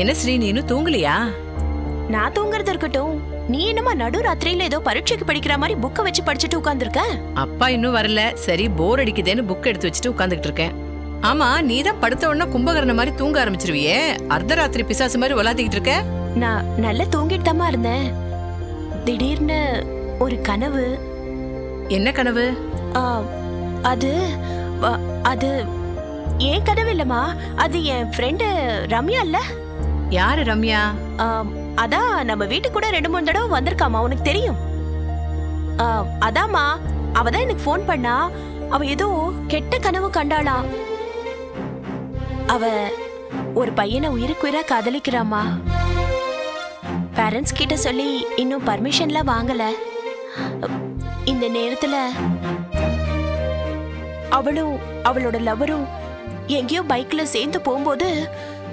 என்ன ஸ்ரீ நீ இன்னும் தூங்கலையா? நான் தூங்குறது இருக்கட்டும். நீ என்னமா நடு ராத்திரியில ஏதோ பரீட்சைக்கு படிக்கிற மாதிரி புக்க வச்சு படிச்சுட்டு உட்கார்ந்திருக்க? அப்பா இன்னும் வரல. சரி போர் அடிக்குதேன்னு புக் எடுத்து வச்சுட்டு உட்காந்துக்கிட்டு இருக்கேன். ஆமா நீ தான் படுத்த உடனே கும்பகரண மாதிரி தூங்க ஆரம்பிச்சிருவியே. அர்த்தராத்திரி பிசாசு மாதிரி விளாத்திக்கிட்டு இருக்க? நான் நல்லா தூங்கிட்டு தாம்மா இருந்தேன். திடீர்னு ஒரு கனவு. என்ன கனவு? ஆ, அது அ, அது ஏன் கனவு இல்லம்மா? அது என் ஃப்ரெண்டு ரம்யா இல்ல? யாரு ரம்யா? ஆம், அதான் நம்ம வீட்டுக்கு கூட ரெண்டு மூணு தடவை வந்திருக்காமா உனக்கு தெரியும். ஆ, அதாம்மா அவ தான் எனக்கு ஃபோன் பண்ணா. அவ ஏதோ கெட்ட கனவு கண்டாளா. அவ ஒரு பையனை உயிருக்குயிரா காதலிக்கிறாமா பேரண்ட்ஸ் கிட்ட சொல்லி இன்னும் பர்மிஷன்லாம் வாங்கல. இந்த நேரத்துல அவளும் அவளோட லவரும் எங்கேயோ பைக்ல சேர்ந்து போகும்போது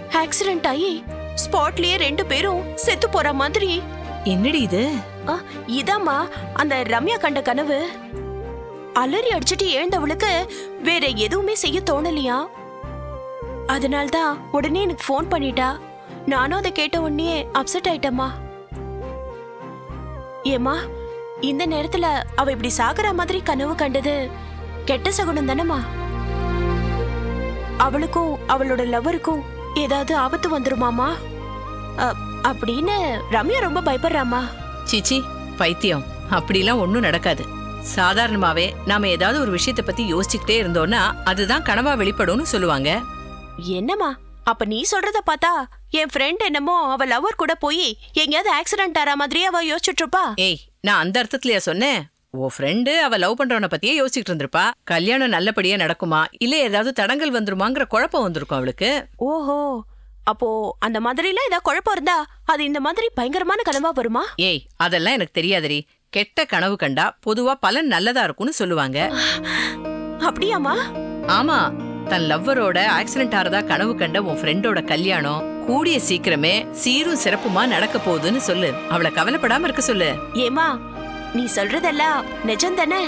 ஆக்சிடென்ட் ஆகி ஸ்பாட்லயே ரெண்டு பேரும் செத்து போற மாதிரி. என்னடி இது? ஆ, இதாம்மா அந்த ரம்யா கண்ட கனவு. அலறி அடிச்சிட்டு எழுந்தவளுக்கு வேற எதுவுமே செய்ய தோணலையா? அதனால்தான் உடனே எனக்கு ஃபோன் பண்ணிட்டா. நானும் அதை கேட்ட உடனே அப்செட் ஆயிட்டம்மா. ஏமா இந்த நேரத்துல அவ இப்படி சாகுற மாதிரி கனவு கண்டது கெட்ட சகுனம் தானம்மா? அவளுக்கும் அவளோட லவருக்கும் ஏதாவது ஆபத்து வந்துருமாமா அப்படின்னு ரம்யா ரொம்ப பயப்படுறாமா சிச்சி பைத்தியம். அப்படிலாம் ஒண்ணும் நடக்காது. சாதாரணமாவே நாம ஏதாவது ஒரு விஷயத்தை பத்தி யோசிச்சுக்கிட்டே இருந்தோம்னா அதுதான் கனவா வெளிப்படும்னு சொல்லுவாங்க. என்னம்மா? அப்ப நீ சொல்றத பார்த்தா என் ஃப்ரெண்ட் என்னமோ அவ லவர் கூட போய் எங்கேயாவது ஆக்சிடென்ட் ஆற மாதிரியே அவ யோசிச்சுட்டு இருப்பா ஏய் நான் அந்த அர்த்தத்திலயா சொன்னேன்? உன் ஃப்ரெண்டு அவ லவ் பண்றவன பத்தியே யோசிச்சுட்டு இருந்திருப்பா. கல்யாணம் நல்லபடியா நடக்குமா? இல்ல ஏதாவது தடங்கல் வந்துருமாங்கிற குழப்பம் வந்திருக்கும் அவளுக்கு. ஓஹோ அப்போ அந்த மாதிரிலாம் ஏதாவது குழப்பம் இருந்தா அது இந்த மாதிரி பயங்கரமான கனவா வருமா? ஏய் அதெல்லாம் எனக்கு தெரியாதடி. கெட்ட கனவு கண்டா பொதுவா பலன் நல்லதா இருக்கும்னு சொல்லுவாங்க. அப்படியாம்மா? ஆமா. தன் லவ்வரோட ஆக்சிடென்ட் ஆறதா கனவு கண்ட உன் ஃப்ரெண்டோட கல்யாணம் கூடிய சீக்கிரமே சீரும் சிறப்புமா நடக்க போகுதுன்னு சொல்லு. அவளை கவலைப்படாம இருக்க சொல்லு. ஏமா நீ சொல்றதெல்லாம் நிஜம் தானே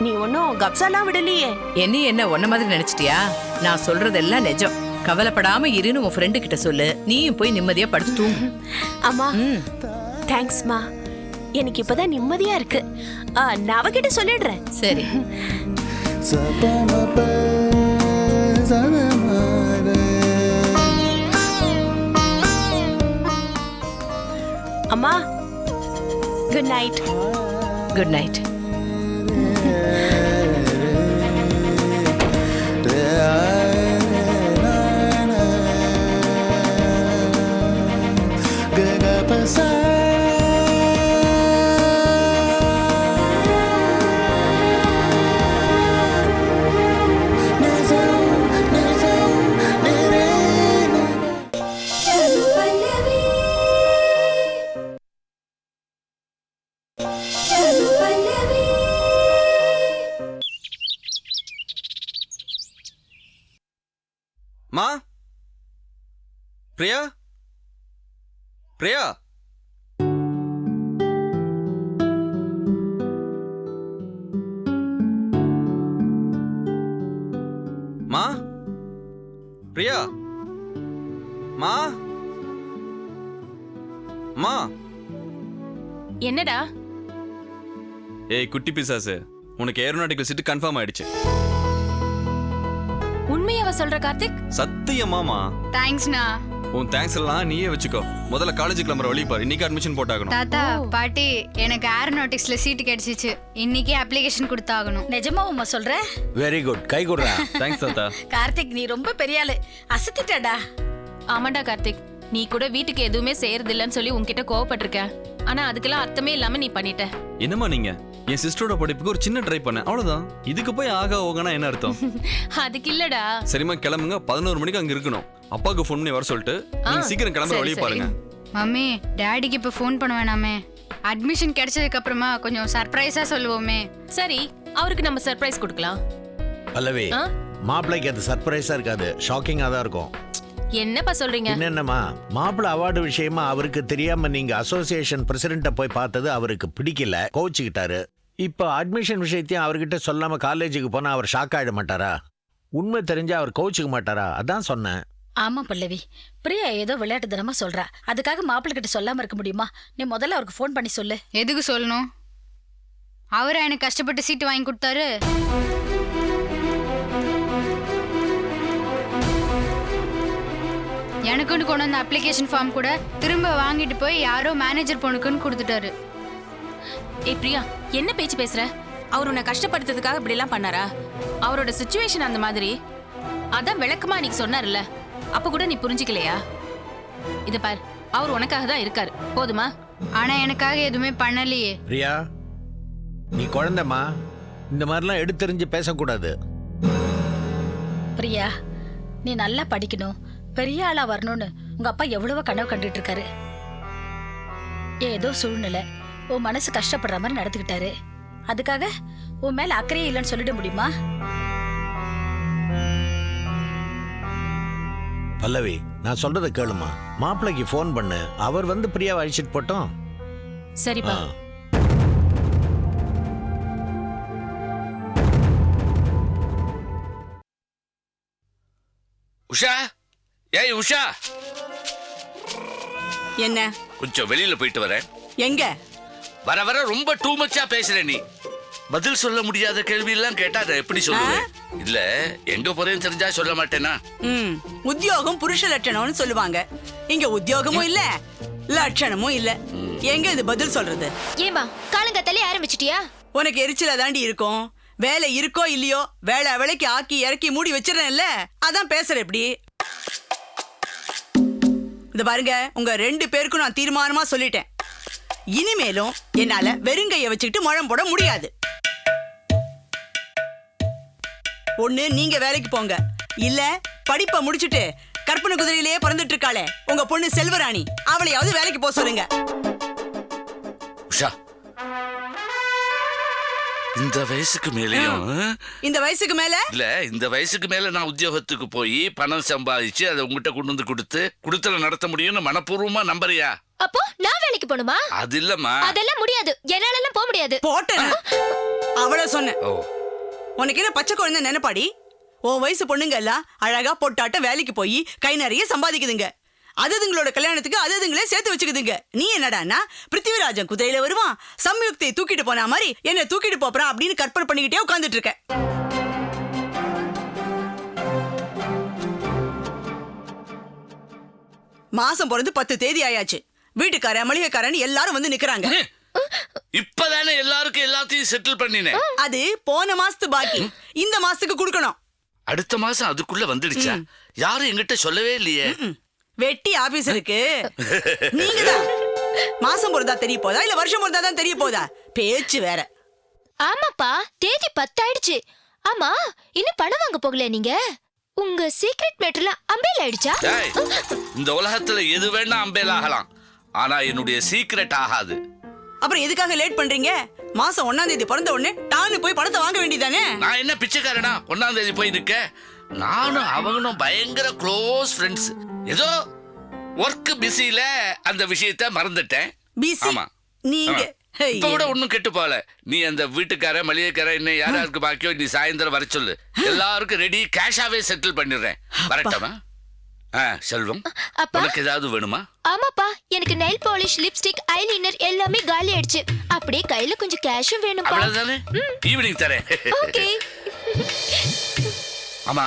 நீ ஒன்னும் கப்சாலாம் விடலையே. என்ன என்ன உன்ன மாதிரி நினைச்சிட்டியா? நான் சொல்றதெல்லாம் நிஜம். கவலைப்படாம இருன்னு உன் ஃப்ரெண்டு கிட்ட சொல்லு. நீயும் போய் நிம்மதியா படுத்து தூங்கு. அம்மா ம். தேங்க்ஸ்மா எனக்கு இப்பதான் நிம்மதியா இருக்கு. ஆ, நான் அவகிட்ட சொல்லிடுறேன். சரி. அம்மா good night good night Priya? மா? பிரியா? மா? மா? என்னடா? ஏய் குட்டி பிசாசு உனக்கு ஏரோநாட்டிக்கல் சீட்டு கன்ஃபார்ம் ஆயிடுச்சு. உண்மையாவ சொல்ற கார்த்திக்? சத்தியமாமா தேங்க்ஸ்ண்ணா உன் தேங்க்ஸ் எல்லாம் நீயே வச்சுக்கோ. முதல்ல காலேஜ் கிளம்புற வழி பாரு. இன்னைக்கு அட்மிஷன் போட்டாகணும். தாத்தா பாட்டி எனக்கு ஏரோநாட்டிக்ஸ்ல சீட்டு கிடைச்சிச்சு. இன்னைக்கே அப்ளிகேஷன் கொடுத்தாகணும். நிஜமாவும்மா சொல்ற? வெரி குட் கை கொடுறா. தேங்க்ஸ் தாத்தா. கார்த்திக் நீ ரொம்ப பெரிய ஆளு. அசத்திட்டடா. ஆமாண்டா கார்த்திக். நீ கூட வீட்டுக்கு எதுவுமே செய்யறது இல்லைன்னு சொல்லி உன்கிட்ட கோவப்பட்டிருக்க ஆனா அதுக்கெல்லாம் அர்த்தமே இல்லாம நீ பண்ணிட்ட. என்னம்மா நீங்க? என் சிஸ்டரோட படிப்புக்கு ஒரு சின்ன ட்ரை பண்ணேன். அவ்வளவுதான். இதுக்கு போய் ஆகா ஓகனா என்ன அர்த்தம்? அதுக்கு இல்லடா. சரிம்மா கிளம்புங்க. பதினோரு மணிக்கு அங்க இருக்கணும். அப்பாவுக்கு ஃபோன் பண்ணி வர சொல்லிட்டு நீங்க சீக்கிரம் கிளம்புற சரி, வழி. பாருங்க. மம்மி டேடிக்கு இப்போ ஃபோன் பண்ண வேணாமே. அட்மிஷன் கிடைச்சதுக்கு அப்புறமா கொஞ்சம் சர்ப்ரைஸா சொல்லுவோமே. சரி அவருக்கு நம்ம சர்ப்ரைஸ் கொடுக்கலாம். பல்லவி ஆ? மாப்பிள்ளைக்கு அது சர்ப்ரைஸா இருக்காது. ஷாக்கிங்கா தான் இருக்கும். என்னப்பா சொல்றீங்க? என்னென்னமா மாப்பிள்ளை அவார்டு விஷயமா அவருக்கு தெரியாம நீங்க அசோசியேஷன் பிரசிடென்ட்ட போய் பார்த்தது அவருக்கு பிடிக்கல. கோவிச்சுக்கிட்டாரு. இப்போ அட்மிஷன் விஷயத்தையும் அவர்கிட்ட சொல்லாம காலேஜுக்கு போனா அவர் ஷாக் ஆயிட மாட்டாரா? உண்மை தெரிஞ்சா அவர் கோவிச்சுக்க மாட்டாரா? அதான் சொன்னேன். ஆமா பல்லவி. பிரியா ஏதோ விளையாட்டு தினமா சொல்றா. அதுக்காக மாப்பிள்ளை கிட்ட சொல்லாம இருக்க முடியுமா? நீ முதல்ல அவருக்கு ஃபோன் பண்ணி சொல்லு. எதுக்கு சொல்லணும்? அவரா எனக்கு கஷ்டப்பட்டு சீட்டு வாங்கி கொடுத்தாரு. எனக்குன்னு கொண்டு வந்த அப்ளிகேஷன் ஃபார்ம் கூட திரும்ப வாங்கிட்டு போய் யாரோ மேனேஜர் பொண்ணுக்குன்னு கொடுத்துட்டாரு. ஏய் பிரியா என்ன பேச்சு பேசுற? அவர் உன்னை கஷ்டப்படுத்துறதுக்காக இப்படி எல்லாம் பண்ணாரா? அவரோட சுச்சுவேஷன் அந்த மாதிரி. அதான் விளக்கமா அன்னைக்கு சொன்னார்ல. அப்ப கூட நீ புரிஞ்சுக்கலையா? இத பார் அவர் உனக்காக தான் இருக்காரு. போதுமா? ஆனா எனக்காக எதுவுமே பண்ணலையே. பிரியா நீ குழந்தைம்மா. இந்த மாதிரிலாம் எடுத்தெறிஞ்சு பேசக்கூடாது. பிரியா நீ நல்லா படிக்கணும். பெரிய ஆளா வரணும்னு உங்க அப்பா எவ்வளவோ கனவு கண்டுட்டு இருக்காரு. ஏதோ சூழ்நிலை. உன் மனசு கஷ்டப்படுற மாதிரி நடந்துக்கிட்டாரு. அதுக்காக உன் மேல அக்கறையே இல்லைன்னு சொல்லிட முடியுமா? பல்லவி நான் சொல்றதை கேளுமா? மாப்பிள்ளைக்கு ஃபோன் பண்ணு. அவர் வந்து பிரியாவை அழிச்சிட்டு போட்டோம். சரிப்பா ஆ. உஷா? ஏய் உஷா? என்ன? கொஞ்சம் வெளியில போயிட்டு வரேன். எங்க? வர வர ரொம்ப டூ மச்சா பேசுற நீ. பதில் சொல்ல முடியாத கேள்வி எல்லாம் கேட்டா அதை எப்படி சொல்லுவேன் இல்ல எங்க போறேன்னு தெரிஞ்சா சொல்ல மாட்டேனா? ம் உத்தியோகம் புருஷ லட்சணம்னு சொல்லுவாங்க. இங்க உத்தியோகமும் இல்ல லட்சணமும் இல்ல. எங்க இது பதில் சொல்றது? ஏமா காலங்கத்தாலே ஆரம்பிச்சிட்டியா? உனக்கு எரிச்சலா தாண்டி இருக்கும். வேலை இருக்கோ இல்லையோ வேலை வேலைக்கு ஆக்கி இறக்கி மூடி வச்சிடறேன்ல. அதான் பேசுற எப்படி இந்த பாருங்க உங்க ரெண்டு பேருக்கும் நான் தீர்மானமா சொல்லிட்டேன். இனிமேலும் என்னால வெறுங்கைய வச்சுக்கிட்டு முழம் போட முடியாது. ஒண்ணு நீங்க வேலைக்கு போங்க. இல்ல படிப்பை முடிச்சிட்டு கற்பனை குதிரையிலேயே பறந்துட்டு இருக்காளே. உங்க பொண்ணு செல்வராணி. அவளையாவது வேலைக்கு போக சொல்லுங்க. உஷா இந்த வயசுக்கு மேலேயும் இந்த வயசுக்கு மேல? இல்ல இந்த வயசுக்கு மேல நான் உத்தியோகத்துக்கு போய் பணம் சம்பாதிச்சு அதை உங்ககிட்ட கொண்டு வந்து கொடுத்து குடுத்தல நடத்த முடியும்னு மனப்பூர்வமா நம்புறியா? அப்போ நான் வேலைக்கு போகணுமா? அது இல்லம்மா. அதெல்லாம் முடியாது. என்னால எல்லாம் போக முடியாது. போட்டேன்? அவள சொன்னேன். ஓ. உனக்கு என்ன பச்சை குழந்தை நினைப்பாடி? உன் வயசு பொண்ணுங்க எல்லாம் அழகா பொட்டாட்ட வேலைக்கு போய் கை நிறைய சம்பாதிக்குதுங்க. அதுங்களோட கல்யாணத்துக்கு அதுங்களே சேர்த்து வச்சுக்குதுங்க. நீ என்னடான்னா பிருத்திவிராஜன் குதிரையில வருவான் சம்யுக்தை தூக்கிட்டு போன மாதிரி என்ன தூக்கிட்டு போறான் அப்படின்னு கற்பனை பண்ணிக்கிட்டே உட்கார்ந்துட்டு இருக்க மாசம் பிறந்து பத்து தேதி ஆயாச்சு. வீட்டுக்காரன் மளிகைக்காரன் எல்லாரும் வந்து நிக்கிறாங்க. இப்பதானே எல்லாருக்கும் எல்லாத்தையும் செட்டில் பண்ணினேன். அது போன மாசத்து பாக்கி. இந்த மாசத்துக்கு கொடுக்கணும். அடுத்த மாசம் அதுக்குள்ள வந்துடுச்சா? யாரும் என்கிட்ட சொல்லவே இல்லையே. வெட்டி ஆபீசருக்கு நீங்க தான் மாசம் பொறுத்தா தெரிய போதா? இல்ல வருஷம் பொறுத்தா தான் தெரிய போதா? பேச்சு வேற. ஆமாப்பா தேதி பத்தாயிடுச்சு. ஆமா இன்னும் பணம் வாங்க போகல நீங்க? உங்க சீக்ரெட் மேட்டர்ல அம்பேல் ஆயிடுச்சா? இந்த உலகத்துல எது வேணா அம்பேல் ஆகலாம். ஆனா என்னுடைய சீக்ரெட் ஆகாது. அப்புறம் எதுக்காக லேட் பண்றீங்க? மாசம் ஒன்னாம் தேதி பிறந்த உடனே டான்னு போய் பணத்தை வாங்க வேண்டியதானே நான் என்ன பிச்சைக்காரனா? ஒன்னாம் தேதி போய் நிக்க நானும் அவங்களும் பயங்கர க்ளோஸ் ஃப்ரெண்ட்ஸ் ஏதோ ஒர்க் பிஸில அந்த விஷயத்த மறந்துட்டேன். ஆமா. நீங்க. இப்ப கூட ஒண்ணும் கெட்டு போகல. நீ அந்த வீட்டுக்கார மளிகைக்கார இன்னும் யாராருக்கு பாக்கியோ நீ சாயந்தரம் வர சொல்லு. எல்லாருக்கும் ரெடி கேஷாவே செட்டில் பண்ணிடுறேன். வரட்டமா? ஆ செல்வம் உனக்கு ஏதாவது வேணுமா? ஆமாப்பா. எனக்கு நெயில் பாலிஷ் லிப்ஸ்டிக் ஐலைனர் எல்லாமே காலி ஆயிடுச்சு. அப்படியே கையில கொஞ்சம் கேஷும் வேணும்ப்பா. அவ்வளவுதானே? ஈவினிங் தரேன். ஓகே ஆமா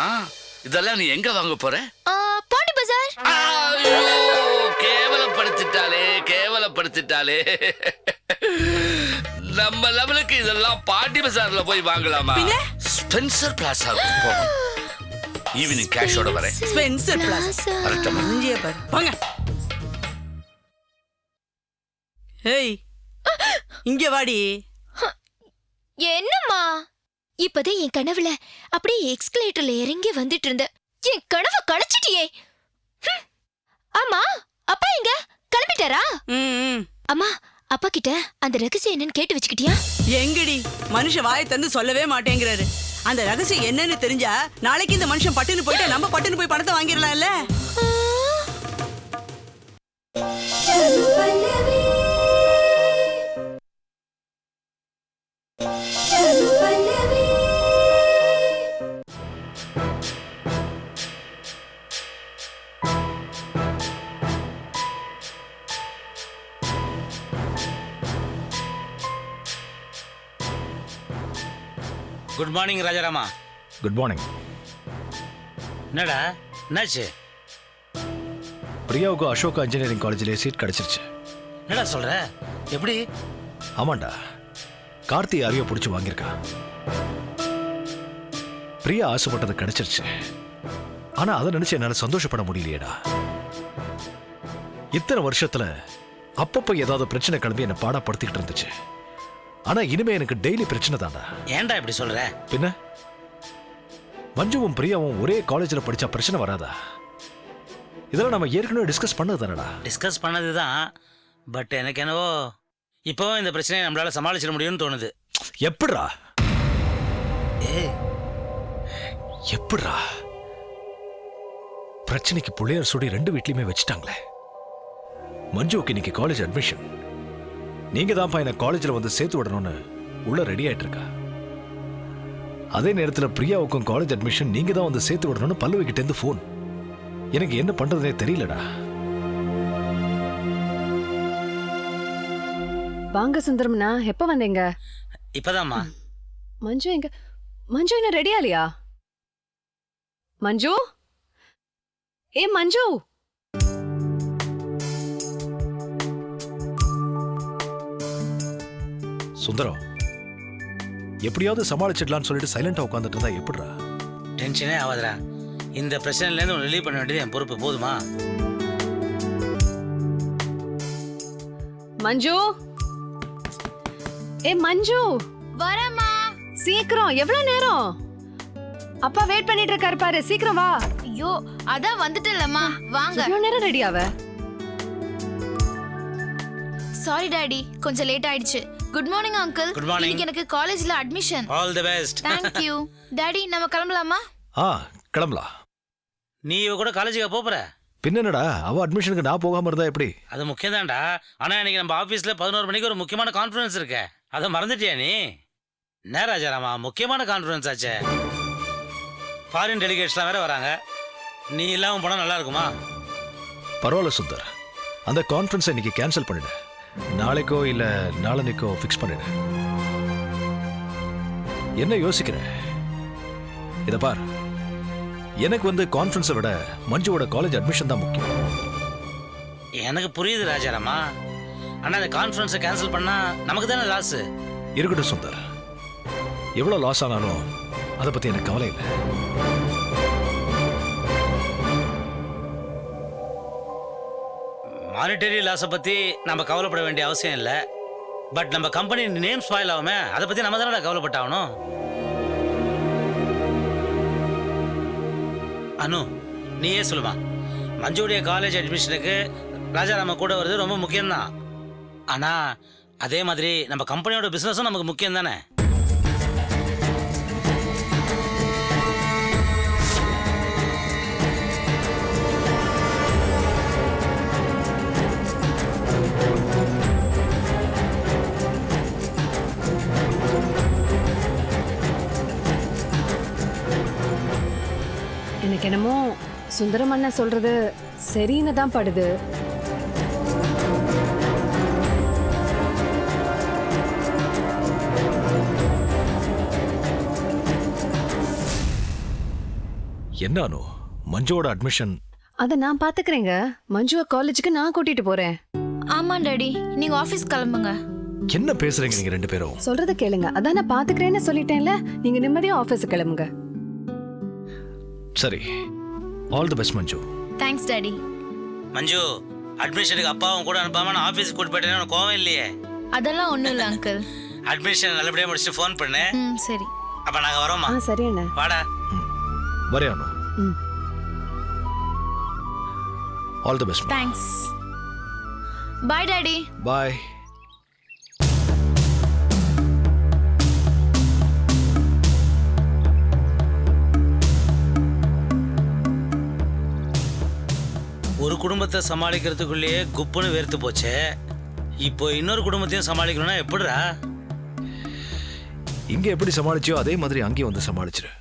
இதெல்லாம் நீ எங்க வாங்க போற? ஆ, ஐயோ, கேவலப்படுத்திட்டாளே கேவலப்படுத்திட்டாளே. நம்ம லெவலுக்கு இதெல்லாம் பாட்டி பசார்ல போய் வாங்கலாமா? ஸ்பென்சர் பிளாசாவுக்கு போகணும். ஈவினிங் கேஷோட வரேன். ஸ்பென்சர் பிளாஸ் வரட்டுமா. இங்கே பாரு. வாங்க. ஏய் இங்க வாடி. என்னம்மா? இப்பதான் என் கனவுல அப்படியே எக்ஸ்கலேட்டர்ல இறங்கி வந்துட்டு இருந்த. என் கனவை களைச்சிட்டியே. ஆமா அப்பா எங்க? கிளம்பிட்டாரா. அம்மா அப்பா கிட்ட அந்த ரகசியம் என்னன்னு கேட்டு வச்சுக்கிட்டியா? எங்கடி? மனுஷன் வாயை தந்து சொல்லவே மாட்டேங்கிறாரு. அந்த ரகசியம் என்னன்னு தெரிஞ்சா நாளைக்கு இந்த மனுஷன் பட்டுன்னு போயிட்டு நம்ம பட்டுன்னு போய் பணத்தை வாங்கிடலாம்ல? குட் மார்னிங் ராஜாராமா குட் மார்னிங் என்னடா? என்னாச்சு? பிரியாவுக்கு அசோகா இன்ஜினியரிங் காலேஜில் சீட் கிடைச்சிருச்சு. என்னடா சொல்ற? எப்படி? ஆமாண்டா. கார்த்தி யாரையோ பிடிச்சி வாங்கியிருக்கா. பிரியா ஆசைப்பட்டது கிடைச்சிருச்சு. ஆனா அதை நினைச்சு என்னால சந்தோஷப்பட முடியலையேடா. இத்தனை வருஷத்துல அப்பப்போ ஏதாவது பிரச்சனை கிளம்பி என்னை பாடப்படுத்திக்கிட்டு இருந்துச்சு. ஆனா இனிமே எனக்கு டெய்லி பிரச்சனை தான்டா. ஏன்டா இப்படி சொல்ற? பின்ன? மஞ்சுவும் பிரியாவும் ஒரே காலேஜில் படிச்சா பிரச்சனை வராதா? இதெல்லாம் நம்ம ஏற்கனவே டிஸ்கஸ் பண்ணது தானடா. டிஸ்கஸ் பண்ணது தான் பட் எனக்கு என்னவோ இப்போவும் இந்த பிரச்சனையை நம்மளால சமாளிச்சிட முடியும்னு தோணுது. எப்படிடா? ஏய். எப்படிடா? பிரச்சனைக்கு புள்ளையார் சுடி ரெண்டு வீட்லயுமே வச்சுட்டாங்களே. மஞ்சுவுக்கு இன்னைக்கு காலேஜ் அட்மிஷன் நீங்க தான்ப்பா என்ன காலேஜில் வந்து சேர்த்து விடணும்னு உள்ள ரெடி ஆயிட்டு இருக்கா அதே நேரத்தில் பிரியாவுக்கும் காலேஜ் அட்மிஷன் நீங்க தான் வந்து சேர்த்து விடணும்னு பல்லவி கிட்ட இருந்து ஃபோன் எனக்கு என்ன பண்றதுனே தெரியலடா. வாங்க சுந்தரம்னா எப்ப வந்தீங்க? இப்பதாம்மா. மஞ்சு எங்க மஞ்சு என்ன ரெடியா இல்லையா? மஞ்சு? ஏ மஞ்சு! சுந்தரம் எப்படியாவது சமாளிச்சிடலாம்னு சொல்லிட்டு சைலண்டா உட்காந்துட்டு இருந்தா எப்படிடா? டென்ஷனே ஆகாதுடா இந்த பிரச்சனையிலேருந்து உன்னை ரிலீவ் பண்ண வேண்டியது என் பொறுப்பு. போதுமா? மஞ்சு? ஏ மஞ்சு! வரமா சீக்கிரம் எவ்வளவு நேரம்? அப்பா வெயிட் பண்ணிட்டு இருக்காரு பாரு சீக்கிரம் வா. ஐயோ அதான் வந்துட்டலம்மா வாங்க. எவ்வளவு நேரம் ரெடி ஆவ? சாரி டாடி கொஞ்சம் லேட் ஆயிடுச்சு. Good morning uncle Good morning. இன்னைக்கு எனக்கு காலேஜ்ல admission all the best thank you daddy நம்ம கிளம்பலாமா? ஆ கிளம்பலாம். நீ இவ கூட காலேஜுக்கு போற? பின்னடா அவ அட்மிஷனுக்கு நான் போகாம இருந்தா எப்படி? அது முக்கியம் தான்டா ஆனா இன்னைக்கு நம்ம ஆபீஸ்ல பதினோரு மணிக்கு ஒரு முக்கியமான கான்ஃபரன்ஸ் இருக்கே. அதை மறந்துட்டியா நீ? என்ன ராஜாராமா முக்கியமான கான்ஃபரன்ஸ் ஆச்சே. ஃபாரின் டெலிகேட்ஸ்லாம் வேற வராங்க. நீ இல்லாம போனா நல்லா இருக்குமா? பரவாயில்ல சுந்தர். அந்த கான்ஃபரன்ஸ் இன்னைக்கு கேன்சல் பண்ணிடு. நாளைக்கோ இல்ல நாளன்னைக்கோ ஃபிக்ஸ் பண்ணிடு. என்ன ஆலோசிக்கிற இத பார். எனக்கு வந்து கான்ஃபரன்ஸை விட மஞ்சுவோட காலேஜ் அட்மிஷன் தான் முக்கியம். எனக்கு புரியுது ராஜாராமா. ஆனா அந்த கான்ஃபரன்ஸை கேன்சல் பண்ணா நமக்கு தானே லாஸ் இருக்கட்டும் சுந்தர். எவ்வளவு லாஸ் ஆனாலும் அதை பத்தி எனக்கு கவலை இல்லை. மானிட்டரி லாஸை பற்றி நம்ம கவலைப்பட வேண்டிய அவசியம் இல்லை. பட் நம்ம கம்பெனி நேம் ஸ்பாயில் ஆகுமே அதை பற்றி நம்ம தானே கவலைப்பட்டாகணும் அனு நீயே சொல்லுமா. மஞ்சுடைய காலேஜ் அட்மிஷனுக்கு ராஜாராம கூட வருது ரொம்ப முக்கியம்தான். ஆனால் அதே மாதிரி நம்ம கம்பெனியோட பிஸ்னஸும் நமக்கு முக்கியம் தானே எனக்கு என்னமோ சுந்தரம் அண்ணன் சொல்றது சரின்னு தான் படுது. என்ன அனு? மஞ்சுவோட அட்மிஷன் அத நான் பாத்துக்கிறேங்க மஞ்சுவ காலேஜுக்கு நான் கூட்டிட்டு போறேன். ஆமா டாடி. நீங்க ஆபீஸ் கிளம்புங்க. என்ன பேசுறீங்க நீங்க ரெண்டு பேரும்? சொல்றத கேளுங்க. அதான் நான் பாத்துக்கிறேன்னு சொல்லிட்டேன்ல. நீங்க நிம்மதியா ஆபீஸ் கிளம்புங்க. சரி all the best Manju. Thanks daddy Manju அட்மிஷனுக்கு அப்பாவும் கூட அனுப்பாம நான் ஆஃபீஸுக்கு கூட்டு போயிட்டேன்னு உனக்கு கோவம் இல்லையே? அதெல்லாம் ஒண்ணும் இல்ல அங்கிள் அட்மிஷன் நல்லபடியாக முடிச்சுட்டு ஃபோன் பண்ணு. ம் சரி. அப்போ நாங்கள் வரோம்மா. ஆ சரி அண்ணா. வாடா. வரே அனு. ம். All the best thanks bye daddy bye குடும்பத்தை சமாளிக்கிறதுக்குள்ளேயே குப்புன்னு வேர்த்து போச்சே. இப்போ இன்னொரு குடும்பத்தையும் சமாளிக்கணும்னா எப்படிடா? இங்கே எப்படி சமாளிச்சியோ அதே மாதிரி அங்கேயும் வந்து சமாளிச்சிரு.